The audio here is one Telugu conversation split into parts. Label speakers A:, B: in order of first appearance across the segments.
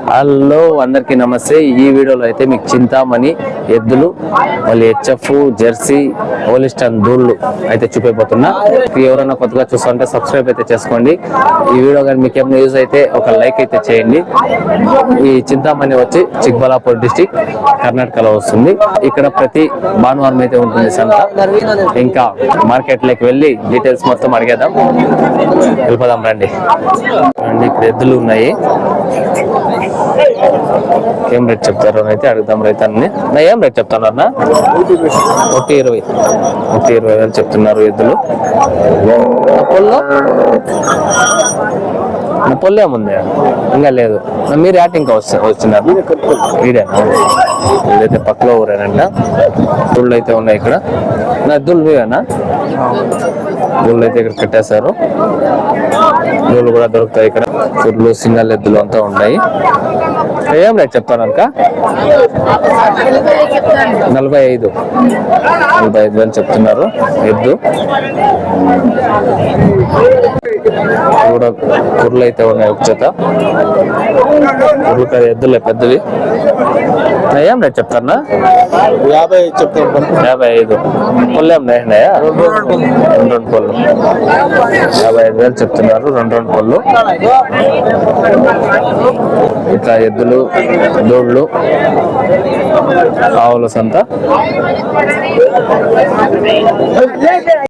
A: హలో అందరికీ నమస్తే. ఈ వీడియోలో అయితే మీకు చింతామణి ఎద్దులు మళ్ళీ హెచ్ఎఫ్ జెర్సీ హోలిస్టన్ దూళ్ళు అయితే చూపిపోతున్నా ఎవరైనా కొత్తగా చూస్తుంటే సబ్స్క్రైబ్ అయితే చేసుకోండి. ఈ వీడియో కానీ మీకు ఏమైనా యూజ్ అయితే ఒక లైక్ అయితే చేయండి. ఈ చింతామణి వచ్చి చిక్బలాపూర్ డిస్టిక్ కర్ణాటకలో వస్తుంది. ఇక్కడ ప్రతి భానువారం అయితే ఉంటుంది సంత. ఇంకా మార్కెట్లోకి వెళ్ళి డీటెయిల్స్ మొత్తం అడిగేద్దాం. వెళ్ళిపోదాం రండి. రండి ఇక్కడ ఎద్దులు ఉన్నాయి. ఏం రేట్ చెప్తారు అని అయితే అడుగుదాం రైతాన్ని నా ఏం రేట్ చెప్తాను అన్న? ఒకటి ఇరవై. ఒకటి ఇరవై వేలు చెప్తున్నారు ఎద్దులు. పొల్లో నా పొల్లు ఏముంది? ఇంకా లేదు. మీరు యాట్ ఇంకా వస్తా వచ్చినారు వీడేనా ఇదైతే పక్కలో ఊరేనంట. దుళ్ళు అయితే ఉన్నాయి ఇక్కడ. నా దుళ్ళు ఇవేనా దుళ్ళు అయితే ఇక్కడ కట్టేశారు. దుళ్ళు కూడా దొరుకుతాయి ఇక్కడ. ఫుడ్లు సింగల్ ఎద్దులు అంతా ఉన్నాయి. ఏం రేట్ చెప్తాను అక్క నలభై ఐదు. నలభై ఐదు వేలు చెప్తున్నారు ఎద్దు. కూడా కుర్లు అయితే ఉన్నాయి ఒక జత కుర్లు ఎద్దులే పెద్దవి. ఏం రేట్ చెప్తారా
B: యాభై చెప్తాను
A: యాభై ఐదు. పళ్ళు ఏం ఉన్నాయా రెండు రెండు పళ్ళు. యాభై ఐదు వేలు చెప్తున్నారు రెండు రెండు పళ్ళు. ఇట్లా ఎద్దులు దోళ్ళు ఆవుల సంత.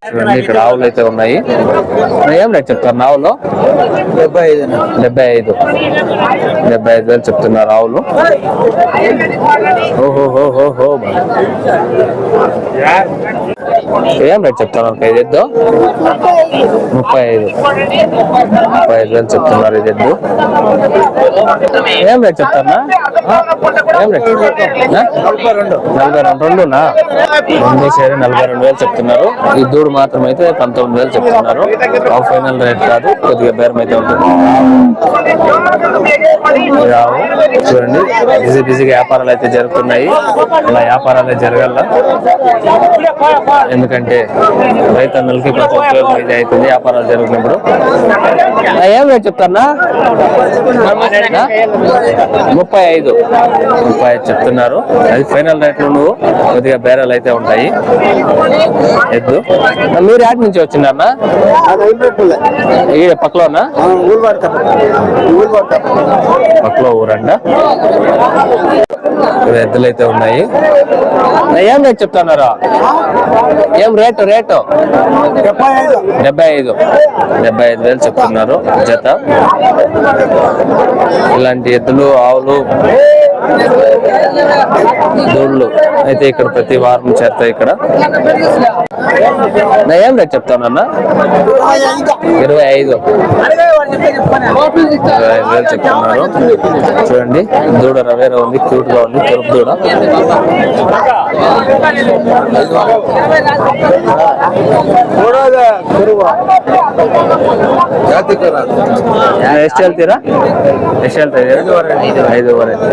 A: చూడండి ఇక్కడ ఆవులు అయితే ఉన్నాయి. ఏం రేట్ చెప్తారు ఆవులు?
B: డెబ్బై ఐదు.
A: డెబ్బై ఐదు డెబ్బై ఐదు వేలు చెప్తున్నారు ఆవులు. ఓహో హో హో హో ఏం రేట్ చెప్తాను ఒక ఇది ఎద్దు? ముప్పై ఐదు. ముప్పై ఐదు వేలు చెప్తున్నారు ఇది ఎద్దు. ఏం రేట్ చెప్తారా ఏం రేట్
B: నలభై రెండు.
A: రెండునా? రెండు సరే నలభై రెండు వేలు చెప్తున్నారు. ఈ దూడు మాత్రం అయితే పంతొమ్మిది వేలు చెప్తున్నారు. ఆ ఫైనల్ రేట్ కాదు కొద్దిగా బేరం అయితే ఉంటుంది. రావు చూడండి. బిజీ బిజీగా వ్యాపారాలు అయితే జరుగుతున్నాయి. అలా వ్యాపారాలే జరగాల. ఎందుకంటే రైతన్నులకి కొంచెం ఉపయోగం ఇది అవుతుంది వ్యాపారాలు జరుగుతున్నప్పుడు. ఏం రేట్ చెప్తారా ముప్పై ఐదు. ముప్పై ఐదు చెప్తున్నారు. అది ఫైనల్ రేట్లు నువ్వు కొద్దిగా బేరాలు అయితే ఉంటాయి. ఎద్దు. మీరు యాడ్ నుంచి వచ్చినారనా ఈ పక్కలోనా?
B: ఊరు
A: పక్కలో ఊరంట. ఎద్దులు అయితే ఉన్నాయి. ఏం రేట్ చెప్తున్నారా? ఏం రేటు రేటు?
B: డెబ్బై ఐదు.
A: డెబ్బై ఐదు వేలు చెప్తున్నారు జత. ఇలాంటి ఎద్దులు ఆవులు దూళ్ళు అయితే ఇక్కడ ప్రతి వారం చేస్తాయి ఇక్కడ. ఏం రేట్ చెప్తానన్నా? ఇరవై ఐదు. వేలు చెప్తున్నారు చూడండి దూడ రవేరా ఉంది క్యూట్గా ఉంది తెలుపు దూడ. ఎస్ట్ వెళ్తారా ఎస్ట్ వెళ్తారు ఐదు వరకు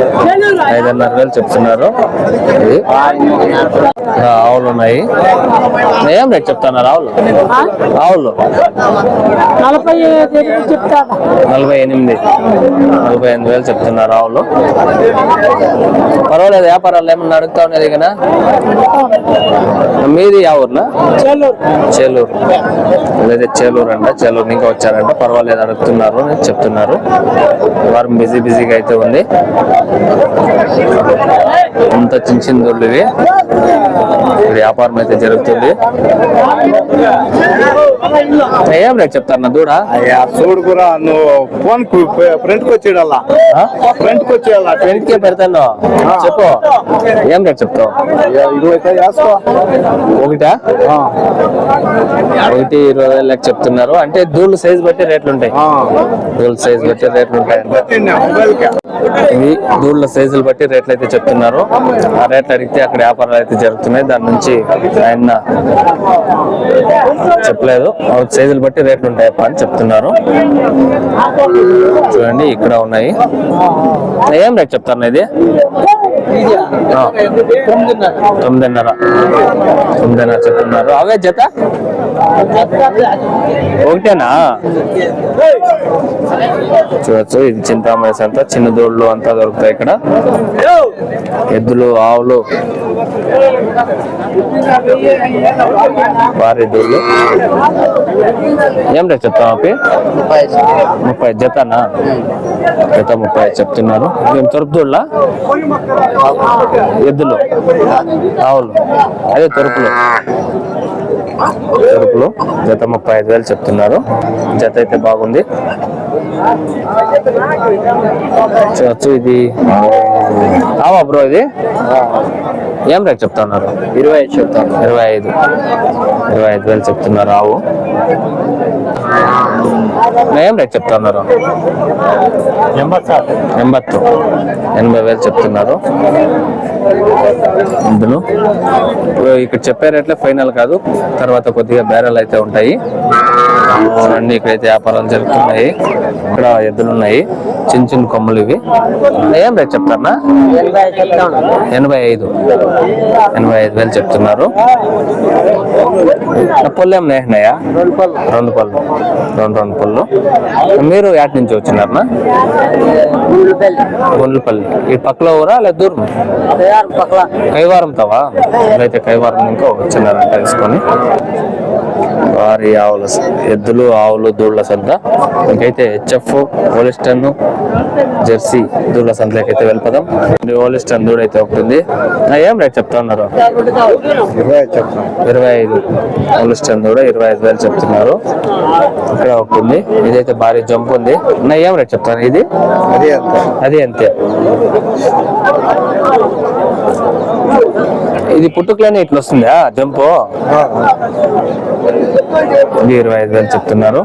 A: ఐదున్నర వేలు చెప్తున్నారు. ఆవులు ఉన్నాయి. ఏం రేట్ చెప్తున్నారు ఆవులు ఆవులు
C: నలభై చెప్తాను.
A: నలభై ఎనిమిది. నలభై ఎనిమిది వేలు చెప్తున్నారు ఆవులు పర్వాలేదు వ్యాపారాలు ఏమన్నా అడుగుతా ఉన్నది కదా మీది యా ఊర్నా
C: చెల్లూరు.
A: చేలూరు లేదా చేలూరు అంట చేలూరు ఇంకా వచ్చారంట. పర్వాలేదు అడుగుతున్నారు చెప్తున్నారు. వారం బిజీ బిజీగా అయితే ఉంది. అంత చిన్న చిన్న దొడ్లు ఇవి. వ్యాపారం అయితే జరుగుతుంది. ఏం రేట్ చెప్తారు దూడ?
B: అయ్యా చూడు కూడా నువ్వు ఫోన్ ఫ్రంట్కి వచ్చేయాల ఫ్రంట్కి వచ్చేయాల
A: ఫ్రెండ్ కే పెడతాను. చెప్పు. ఏం రేట్ చెప్తావు?
B: ఇరవై వేసుకో.
A: ఒకటా? ఒకటి ఇరవై వేలు లెక్క చెప్తున్నారు. అంటే దూళ్ళు సైజ్ బట్టి రేట్లు ఉంటాయి. దూళ్ళ సైజ్ బట్టి రేట్లు ఉంటాయి. ఇవి దూళ్ళ సైజులు బట్టి రేట్లు అయితే చెప్తున్నారు. ఆ రేట్లు అడిగితే అక్కడ వ్యాపారాలు అయితే జరుగుతున్నాయి. దాని నుంచి ఆయన చెప్పలేదు. ఆ సైజులు బట్టి రేట్లు ఉంటాయప్ప అని చెప్తున్నారు. చూడండి ఇక్కడ ఉన్నాయి. ఏం రేట్ చెప్తారు ఇది? తొమ్మిదిన్నర. తొమ్మిదిన్నర చెప్తున్నారు. అవే జత? ఒకటేనా? చూడొచ్చు ఇది చింతామేసి అంతా చిన్న దోళ్ళు అంతా దొరుకుతాయి ఇక్కడ. ఎద్దులు ఆవులు భారీ దూడలు ఏం రేట్ చెప్తాం అప్పి? ముప్పై జతనా? జత ముప్పై చెప్తున్నారు. మేము తొరుపుదూళ్ళ ఎద్దులు. ఆవులు అదే తొరుపులు. తొరుపులు. జత ముప్పై ఐదు వేలు చెప్తున్నారు. జత అయితే బాగుంది. చూడచ్చు ఇది. ఆవా బ్రో ఇది? ఏం రేట్ చెప్తా ఉన్నారు
B: ఇరవై ఐదు చెప్తాను
A: ఇరవై ఐదు. ఇరవై ఐదు వేలు చెప్తున్నారు ఆవు. ఏం రేట్ చెప్తా ఉన్నారు ఎంబత్తు. ఎనభై వేలు చెప్తున్నారు. ఇందులో. ఇప్పుడు ఇక్కడ చెప్పే రేట్లే ఫైనల్ కాదు. తర్వాత కొద్దిగా బేరాలు అయితే ఉంటాయి. అన్ని ఇక్కడైతే వ్యాపారాలు జరుగుతున్నాయి. ఇక్కడ ఎద్దులు ఉన్నాయి చిన్న చిన్న కొమ్మలు ఇవి. ఏం రేట్ చెప్తారా ఎనభై ఐదు. ఎనభై ఐదు వేలు చెప్తున్నారు. పళ్ళు ఏమైనా వేసినాయా? రెండు పళ్ళు రెండు రెండు పళ్ళు మీరు యాటి నుంచి వచ్చినారనా గుండ్లపల్లి. ఈ పక్కలో ఊరా లేదా దూరం కైవారం తవా అయితే కైవారం ఇంకా వచ్చినారంట తీసుకొని వారి ఆవుల ఎద్దులు ఆవులు దూళ్ళ సంత. ఇంకైతే హెచ్ఎఫ్ ఓలిస్టన్ జెర్సీ దూళ్ళ సంతలోకైతే వెళ్ళిపోదాం. ఈ ఓలిస్టన్ దూడ అయితే ఒకటి ఉంది. నా ఏం రేట్ చెప్తా ఉన్నారు?
B: ఇరవై ఐదు చెప్తాను
A: ఇరవై ఐదు. ఓలిస్టన్ దూడ ఇరవై ఐదు వేలు చెప్తున్నారు. ఇక్కడ ఒకటి ఉంది. ఇదైతే భారీ జంప్ ఉంది. నా ఏం రేట్ చెప్తాను ఇది?
B: అదే అంత
A: అది అంతే ఇది పుట్టుకలోనే ఇట్లా వస్తుందా? జంపు? ఇది ఇరవై ఐదు వేలు చెప్తున్నారు.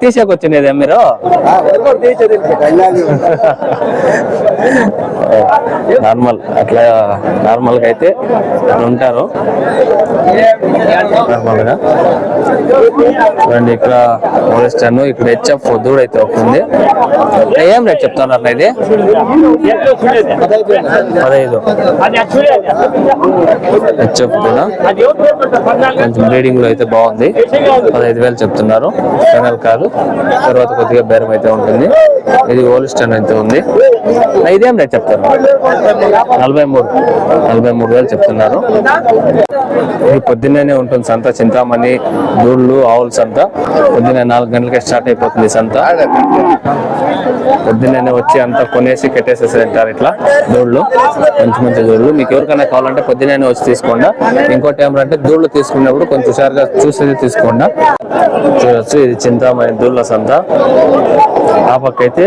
A: తీసేకి వచ్చినదే మీరు? నార్మల్. అట్లా నార్మల్గా అయితే ఉంటారు. నార్మల్గా చూడండి ఇక్కడ మోలిస్టాను ఇక్కడ హెచ్ఎఫ్ దూడైతే ఒక ఒకటి ఏం రేట్ చెప్తున్నారు ఇది? పదహైదు. చెప్తున్నా. కొంచెం బ్రీడింగ్లో అయితే బాగుంది. పదహైదు వేలు చెప్తున్నారు. ఫైనల్ కాదు తర్వాత కొద్దిగా బేరం అయితే ఉంటుంది. ఇది ఓలిస్టన్ అయితే ఉంది. ఇదేం రేట్ చెప్తారు? నలభై మూడు. నలభై మూడు వేలు చెప్తున్నారు. ఇది పొద్దున్నే ఉంటుంది సంత చింతామణి దూళ్ళు ఆవుల సంత. పొద్దున్నే నాలుగు గంటలకే స్టార్ట్ అయిపోతుంది సంత. పొద్దున్నే వచ్చి అంతా కొనేసి కట్టేసేసి అంటారు ఇట్లా దూళ్ళు మంచి మంచి దూళ్ళు. మీకు ఎవరికైనా కావాలంటే పొద్దున్నే వచ్చి తీసుకోండి. ఇంకోటి ఏమంటే దూళ్ళు తీసుకున్నప్పుడు కొంచెం హుషారుగా చూసేది తీసుకోండి. చూడొచ్చు ఇది చింతామణి దూళ్ళ సంత. ఆ పక్క అయితే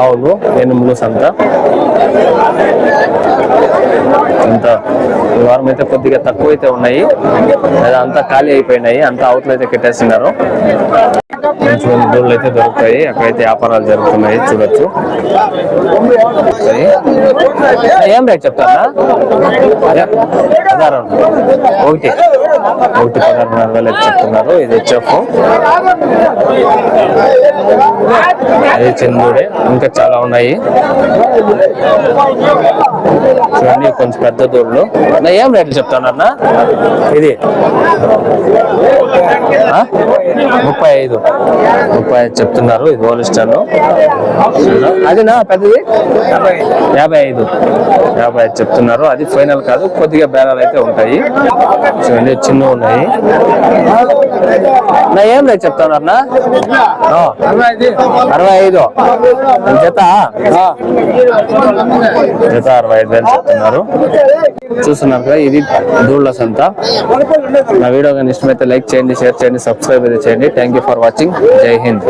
A: ఆవులు ఎనుములు సంత. అంత ఈ వారం అయితే కొద్దిగా తక్కువ అయితే ఉన్నాయి. లేదా అంతా ఖాళీ అయిపోయినాయి. అంతా అవుట్లు అయితే కట్టేస్తున్నారు. మంచి దూళ్ళు అయితే దొరుకుతాయి. అక్కడైతే వ్యాపారాలు జరుగుతున్నాయి. చూడొచ్చు. ఏం రేట్ చెప్తారా ఒకటి. ఒకటి పదహారు పదహారున్నర వేలు చెప్తున్నారు. ఇది హెచ్ఎఫ్. అది చంద్రుడే ఇంకా చాలా ఉన్నాయి. చూడండి కొంచెం పెద్ద దూడలు ఏం రేట్లు చెప్తానన్నా? ఇది. ఐదు. ముప్పై ఐదు చెప్తున్నారు ఇది ఓలిస్టాను అదినా పెద్దది? యాభై ఐదు. యాభై ఐదు. చెప్తున్నారు. అది ఫైనల్ కాదు కొద్దిగా బేరాలు అయితే ఉంటాయి. చూడండి చిన్న ఉన్నాయి. నా ఏం రేట్ చెప్తాను అన్న? అరవై ఐదు. జత? జత అరవై ఐదు వేలు చెప్తున్నారు. చూస్తున్నారు కదా ఇది దూళ్ళ సంత. నా వీడియో కానీ ఇష్టమైతే లైక్ చేయండి షేర్ చేయండి సబ్స్క్రైబ్ అయితే చేయండి. Thank you for watching Jai Hind